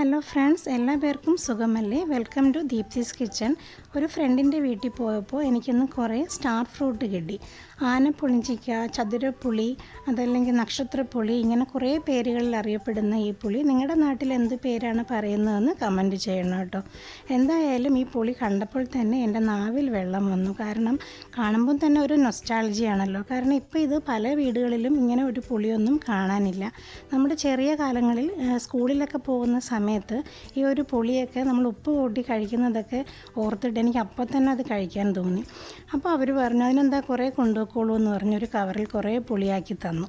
Hello friends എല്ലാ പേർക്കും സുഖമല്ലേ? Welcome to Deepsy's kitchen. ഒരു ഫ്രണ്ടിന്റെ വീട്ടിൽ പോയപ്പോൾ എനിക്കിന്ന് കുറേ സ്റ്റാർ ഫ്രൂട്ട് കിട്ടി. ആനപ്പുളിഞ്ചിക്ക ചതുരപ്പുളി അതല്ലെങ്കിൽ നക്ഷത്രപ്പുളി ഇങ്ങനെ കുറേ പേരുകളിൽ അറിയപ്പെടുന്ന ഈ പുളി. നിങ്ങളുടെ നാട്ടിൽ എന്ത് പേരാണ് പറയുന്നതെന്ന് കമന്റ് ചെയ്യണം കേട്ടോ. എന്തായാലും ഈ പുളി കണ്ടപ്പോൾ തന്നെ എന്റെ നാവിൽ വെള്ളം വന്നു. കാരണം കാണുമ്പോൾ തന്നെ ഒരു നൊസ്റ്റാൾജിയാണല്ലോ കാരണം ഇപ്പോൾ ഇത് പല വീടുകളിലും ഇങ്ങനെ ഒരു പുളിയൊന്നും കാണാനില്ല. നമ്മുടെ ചെറിയ കാലങ്ങളിൽ സ്കൂളിലൊക്കെ പോകുന്ന സമയത്ത് ഈ ഒരു പുളിയൊക്കെ നമ്മൾ ഉപ്പ് കൂട്ടി കഴിക്കുന്നതൊക്കെ ഓർത്തിട്ട് എനിക്ക് അപ്പം തന്നെ അത് കഴിക്കാൻ തോന്നി. അപ്പോൾ അവർ പറഞ്ഞു അതിനെന്താ കുറേ കൊണ്ടുപോയിക്കോളൂ എന്ന് പറഞ്ഞ് ഒരു കവറിൽ കുറേ പുളിയാക്കി തന്നു.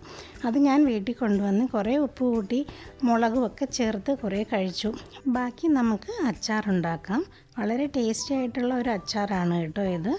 അത് ഞാൻ വീട്ടിൽ കൊണ്ടുവന്ന് കുറേ ഉപ്പ് കൂട്ടി മുളകും ഒക്കെ ചേർത്ത് കുറേ കഴിച്ചു. ബാക്കി നമുക്ക് അച്ചാറുണ്ടാക്കാം വളരെ ടേസ്റ്റി ആയിട്ടുള്ള ഒരു അച്ചാറാണ് കേട്ടോ ഇത്.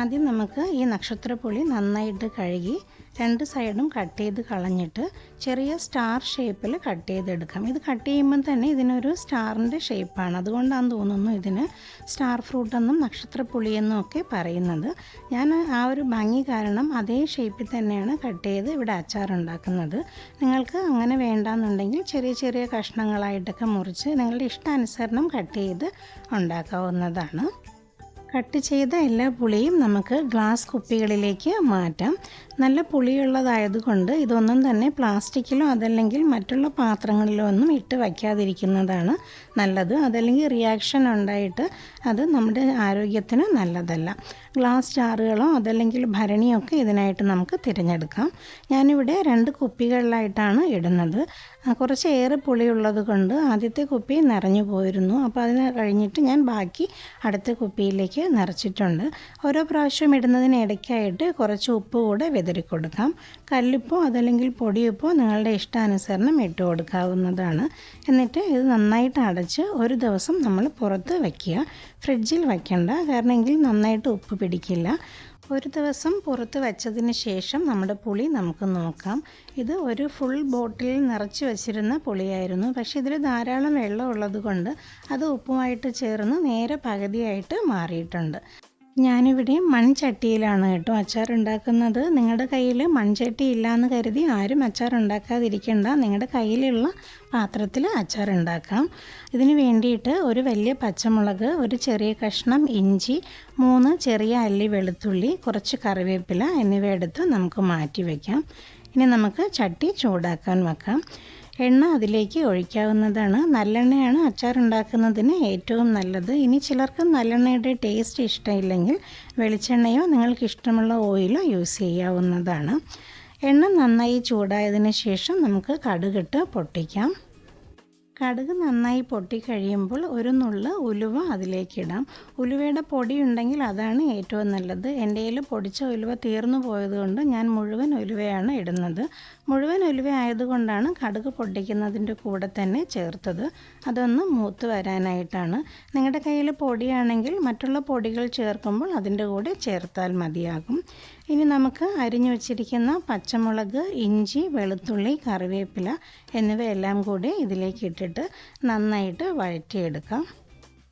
ആദ്യം നമുക്ക് ഈ നക്ഷത്രപ്പുളി നന്നായിട്ട് കഴുകി രണ്ട് സൈഡും കട്ട് ചെയ്ത് കളഞ്ഞിട്ട് ചെറിയ സ്റ്റാർ ഷേപ്പിൽ കട്ട് ചെയ്തെടുക്കാം. ഇത് കട്ട് ചെയ്യുമ്പോൾ തന്നെ ഇതിനൊരു സ്റ്റാറിന്റെ ഷേപ്പാണ്. അതുകൊണ്ടാണെന്ന് തോന്നുന്നു ഇതിന് സ്റ്റാർ ഫ്രൂട്ട് എന്നും നക്ഷത്രപ്പുളിയെന്നും ഒക്കെ പറയുന്നത്. ഞാൻ ആ ഒരു ഭംഗി കാരണം അതേ ഷേപ്പിൽ തന്നെയാണ് കട്ട് ചെയ്ത് ഇവിടെ അച്ചാറുണ്ടാക്കുന്നത്. നിങ്ങൾക്ക് അങ്ങനെ വേണ്ടാന്നുണ്ടെങ്കിൽ ചെറിയ ചെറിയ കഷ്ണങ്ങളായിട്ടൊക്കെ മുറിച്ച് നിങ്ങളുടെ ഇഷ്ടാനുസരണം കട്ട് ചെയ്ത് ഉണ്ടാക്കാവുന്നതാണ്. കട്ട് ചെയ്ത എല്ലാ പുളിയും നമുക്ക് ഗ്ലാസ് കുപ്പികളിലേക്ക് മാറ്റാം. നല്ല പുളിയുള്ളതായതുകൊണ്ട് ഇതൊന്നും തന്നെ പ്ലാസ്റ്റിക്കിലോ അതല്ലെങ്കിൽ മറ്റുള്ള പാത്രങ്ങളിലോ ഒന്നും ഇട്ട് വയ്ക്കാതിരിക്കുന്നതാണ് നല്ലത്. അതല്ലെങ്കിൽ റിയാക്ഷൻ ഉണ്ടായിട്ട് അത് നമ്മുടെ ആരോഗ്യത്തിന് നല്ലതല്ല. ഗ്ലാസ് ജാറുകളോ അതല്ലെങ്കിൽ ഭരണിയൊക്കെ ഇതിനായിട്ട് നമുക്ക് തിരഞ്ഞെടുക്കാം. ഞാനിവിടെ രണ്ട് കുപ്പികളിലായിട്ടാണ് ഇടുന്നത്. ആ, കുറച്ച് ഏറെ പുളിയുള്ളത് കൊണ്ട് ആദ്യത്തെ കുപ്പി നിറഞ്ഞു പോയിരുന്നു. അപ്പോൾ അതിന് കഴിഞ്ഞിട്ട് ഞാൻ ബാക്കി അടുത്ത കുപ്പിയിലേക്ക് നിറച്ചിട്ടുണ്ട്. ഓരോ പ്രാവശ്യം ഇടുന്നതിന് ഇടയ്ക്കായിട്ട് കുറച്ച് ഉപ്പ് കൂടെ വിതറി കൊടുക്കാം. കല്ലുപ്പോ അതല്ലെങ്കിൽ പൊടിയുപ്പോ നിങ്ങളുടെ ഇഷ്ടാനുസരണം ഇട്ട് കൊടുക്കാവുന്നതാണ്. എന്നിട്ട് ഇത് നന്നായിട്ട് അടച്ച് ഒരു ദിവസം നമ്മൾ പുറത്ത് വയ്ക്കുക ഫ്രിഡ്ജിൽ വയ്ക്കണ്ട കാരണമെങ്കിൽ നന്നായിട്ട് ഉപ്പ് പിടിക്കില്ല. ഒരു ദിവസം പുറത്ത് വെച്ചതിന് ശേഷം നമ്മുടെ പുളി നമുക്ക് നോക്കാം. ഇത് ഒരു ഫുൾ ബോട്ടിലിൽ നിറച്ച് വെച്ചിരുന്ന പുളിയായിരുന്നു. പക്ഷേ ഇതിൽ ധാരാളം വെള്ളം ഉള്ളത് കൊണ്ട് അത് ഉപ്പുമായിട്ട് ചേർന്ന് നേരെ പകുതിയായിട്ട് മാറിയിട്ടുണ്ട്. ഞാനിവിടെ മൺചട്ടിയിലാണ് കേട്ടോ അച്ചാർ ഉണ്ടാക്കുന്നത് നിങ്ങളുടെ കയ്യിൽ മൺചട്ടി ഇല്ലയെന്ന് കരുതി ആരും അച്ചാർ ഉണ്ടാക്കാതിരിക്കണ്ട നിങ്ങളുടെ കയ്യിലുള്ള പാത്രത്തിൽ അച്ചാർ ഉണ്ടാക്കാം ഇതിന് വേണ്ടിയിട്ട് ഒരു വലിയ പച്ചമുളക് ഒരു ചെറിയ കഷ്ണം ഇഞ്ചി മൂന്ന് ചെറിയ അല്ലി വെളുത്തുള്ളി കുറച്ച് കറിവേപ്പില എന്നിവ എടുത്ത് നമുക്ക് മാറ്റി വയ്ക്കാം ഇനി നമുക്ക് ചട്ടി ചൂടാക്കാൻ വെക്കാം. എണ്ണ അതിലേക്ക് ഒഴിക്കാവുന്നതാണ്. നല്ലെണ്ണയാണ് അച്ചാർ ഉണ്ടാക്കുന്നതിന് ഏറ്റവും നല്ലത്. ഇനി ചിലർക്ക് നല്ലെണ്ണയുടെ ടേസ്റ്റ് ഇഷ്ടമില്ലെങ്കിൽ വെളിച്ചെണ്ണയോ നിങ്ങൾക്ക് ഇഷ്ടമുള്ള ഓയിലോ യൂസ് ചെയ്യാവുന്നതാണ്. എണ്ണ നന്നായി ചൂടായതിന് ശേഷം നമുക്ക് കടുകിട്ട് പൊട്ടിക്കാം. കടുക് നന്നായി പൊട്ടി കഴിയുമ്പോൾ ഒരു നുള്ള് ഉലുവ അതിലേക്കിടാം. ഉലുവയുടെ പൊടി ഉണ്ടെങ്കിൽ അതാണ് ഏറ്റവും നല്ലത്. എന്റെ കയ്യിൽ പൊടിച്ച ഉലുവ തീർന്നു പോയതുകൊണ്ട് ഞാൻ മുഴുവൻ ഉലുവയാണ് ഇടുന്നത്. മുഴുവൻ ഉലുവ ആയതുകൊണ്ടാണ് കടുക് പൊട്ടിക്കുന്നതിന്റെ കൂടെ തന്നെ ചേർത്തത്. അതൊന്ന് മൂത്ത് വരാനായിട്ടാണ്. നിങ്ങളുടെ കയ്യിൽ പൊടിയാണെങ്കിൽ മറ്റുള്ള പൊടികൾ ചേർക്കുമ്പോൾ അതിന്റെ കൂടെ ചേർത്താൽ മതിയാകും. ഇനി നമുക്ക് അരിഞ്ഞു വച്ചിരിക്കുന്ന പച്ചമുളക് ഇഞ്ചി വെളുത്തുള്ളി കറിവേപ്പില എന്നിവയെല്ലാം കൂടി ഇതിലേക്ക് ഇട്ടിട്ട് നന്നായിട്ട് വഴറ്റിയെടുക്കാം.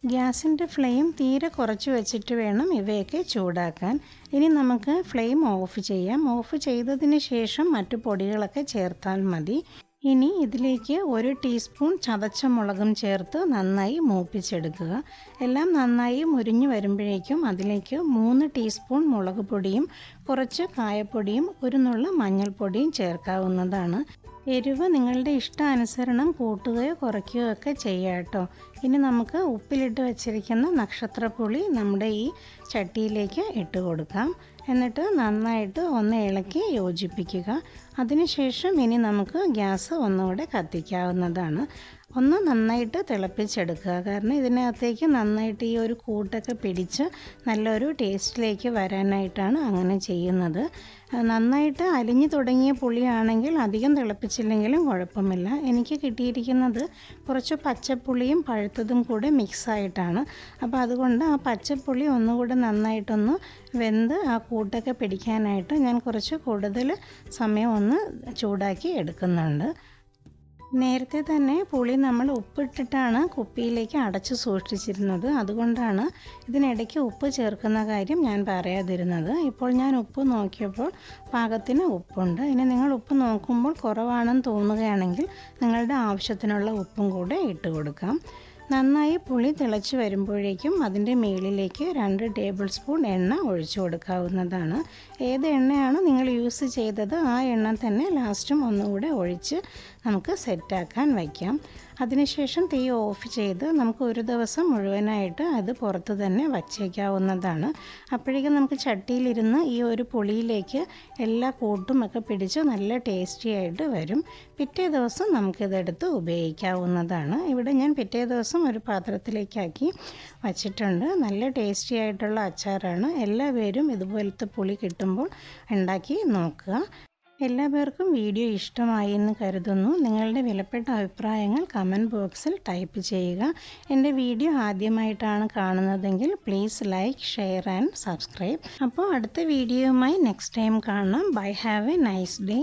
ഗ്യാസിന്റെ ഫ്ലെയിം തീരെ കുറച്ച് വെച്ചിട്ട് വേണം ഇവയൊക്കെ ചൂടാക്കാൻ. ഇനി നമുക്ക് ഫ്ലെയിം ഓഫ് ചെയ്യാം. ഓഫ് ചെയ്തതിന് ശേഷം മറ്റു പൊടികളൊക്കെ ചേർത്താൽ മതി. ഇനി ഇതിലേക്ക് ഒരു ടീസ്പൂൺ ചതച്ച മുളകും ചേർത്ത് നന്നായി മൂപ്പിച്ചെടുക്കുക. എല്ലാം നന്നായി മുരിഞ്ഞു വരുമ്പോഴേക്കും അതിലേക്ക് മൂന്ന് ടീസ്പൂൺ മുളക് പൊടിയും കുറച്ച് കായപ്പൊടിയും ഒരു നുള്ള മഞ്ഞൾപ്പൊടിയും ചേർക്കാവുന്നതാണ്. എരിവ് നിങ്ങളുടെ ഇഷ്ടാനുസരണം കൂട്ടുകയോ കുറയ്ക്കുകയോ ഒക്കെ ചെയ്യാം കേട്ടോ. ഇനി നമുക്ക് ഉപ്പിലിട്ട് വെച്ചിരിക്കുന്ന നക്ഷത്രപ്പുളി നമ്മുടെ ഈ ചട്ടിയിലേക്ക് ഇട്ട് കൊടുക്കാം. എന്നിട്ട് നന്നായിട്ട് ഒന്ന് ഇളക്കി യോജിപ്പിക്കുക. അതിനുശേഷം ഇനി നമുക്ക് ഗ്യാസ് ഒന്നുകൂടെ കത്തിക്കാവുന്നതാണ്. ഒന്ന് നന്നായിട്ട് തിളപ്പിച്ചെടുക്കുക. കാരണം ഇതിനകത്തേക്ക് നന്നായിട്ട് ഈ ഒരു കൂട്ടൊക്കെ പിടിച്ച് നല്ലൊരു ടേസ്റ്റിലേക്ക് വരാനായിട്ടാണ് അങ്ങനെ ചെയ്യുന്നത്. നന്നായിട്ട് അലിഞ്ഞു തുടങ്ങിയ പുളിയാണെങ്കിൽ അധികം തിളപ്പിച്ചില്ലെങ്കിലും കുഴപ്പമില്ല. എനിക്ക് കിട്ടിയിരിക്കുന്നത് കുറച്ച് പച്ചപ്പുളിയും പഴുത്തതും കൂടെ മിക്സായിട്ടാണ്. അപ്പോൾ അതുകൊണ്ട് ആ പച്ചപ്പുളി ഒന്നുകൂടെ നന്നായിട്ടൊന്ന് വെന്ത് ആ കൂട്ടൊക്കെ പിടിക്കാനായിട്ട് ഞാൻ കുറച്ച് കൂടുതൽ സമയം ഒന്ന് ചൂടാക്കി എടുക്കുന്നുണ്ട്. നേരത്തെ തന്നെ പുളി നമ്മൾ ഉപ്പിട്ടിട്ടാണ് കുപ്പിയിലേക്ക് അടച്ചു സൂക്ഷിച്ചിരുന്നത്. അതുകൊണ്ടാണ് ഇതിനിടയ്ക്ക് ഉപ്പ് ചേർക്കുന്ന കാര്യം ഞാൻ പറയാതിരുന്നത്. ഇപ്പോൾ ഞാൻ ഉപ്പ് നോക്കിയപ്പോൾ പാകത്തിന് ഉപ്പുണ്ട്. ഇനി നിങ്ങൾ ഉപ്പ് നോക്കുമ്പോൾ കുറവാണെന്ന് തോന്നുകയാണെങ്കിൽ നിങ്ങളുടെ ആവശ്യത്തിനുള്ള ഉപ്പും കൂടെ ഇട്ട് കൊടുക്കാം. നന്നായി പുളി തിളച്ച് വരുമ്പോഴേക്കും അതിന്റെ മേളിലേക്ക് രണ്ട് ടേബിൾ സ്പൂൺ എണ്ണ ഒഴിച്ചു കൊടുക്കാവുന്നതാണ്. ഏത് എണ്ണയാണ് നിങ്ങൾ യൂസ് ചെയ്തത് ആ എണ്ണ തന്നെ ലാസ്റ്റും ഒന്നുകൂടെ ഒഴിച്ച് നമുക്ക് സെറ്റാക്കാൻ വയ്ക്കാം. അതിനുശേഷം തീ ഓഫ് ചെയ്ത് നമുക്ക് ഒരു ദിവസം മുഴുവനായിട്ട് അത് പുറത്ത് തന്നെ വച്ചേക്കാവുന്നതാണ്. അപ്പോഴേക്കും നമുക്ക് ചട്ടിയിലിരുന്ന് ഈ ഒരു പുളിയിലേക്ക് എല്ലാ കൂട്ടും ഒക്കെ പിടിച്ച് നല്ല ടേസ്റ്റി ആയിട്ട് വരും. പിറ്റേ ദിവസം നമുക്കിതെടുത്ത് ഉപയോഗിക്കാവുന്നതാണ്. ഇവിടെ ഞാൻ പിറ്റേ ദിവസം ഒരു പാത്രത്തിലേക്കാക്കി വച്ചിട്ടുണ്ട്. നല്ല ടേസ്റ്റി ആയിട്ടുള്ള അച്ചാറാണ്. എല്ലാവരും ഇതുപോലത്തെ പുളി കിട്ടുമ്പോൾ ഉണ്ടാക്കി നോക്കുക. എല്ലാ പേർക്കും വീഡിയോ ഇഷ്ടമായി എന്ന് കരുതുന്നു. നിങ്ങളുടെ വിലപ്പെട്ട അഭിപ്രായങ്ങൾ കമന്റ് ബോക്സിൽ ടൈപ്പ് ചെയ്യുക. എന്റെ വീഡിയോ ആദ്യമായിട്ടാണ് കാണുന്നതെങ്കിൽ please like share and subscribe അപ്പോൾ അടുത്ത വീഡിയോയുമായി നെക്സ്റ്റ് ടൈം കാണാം. Bye have a nice day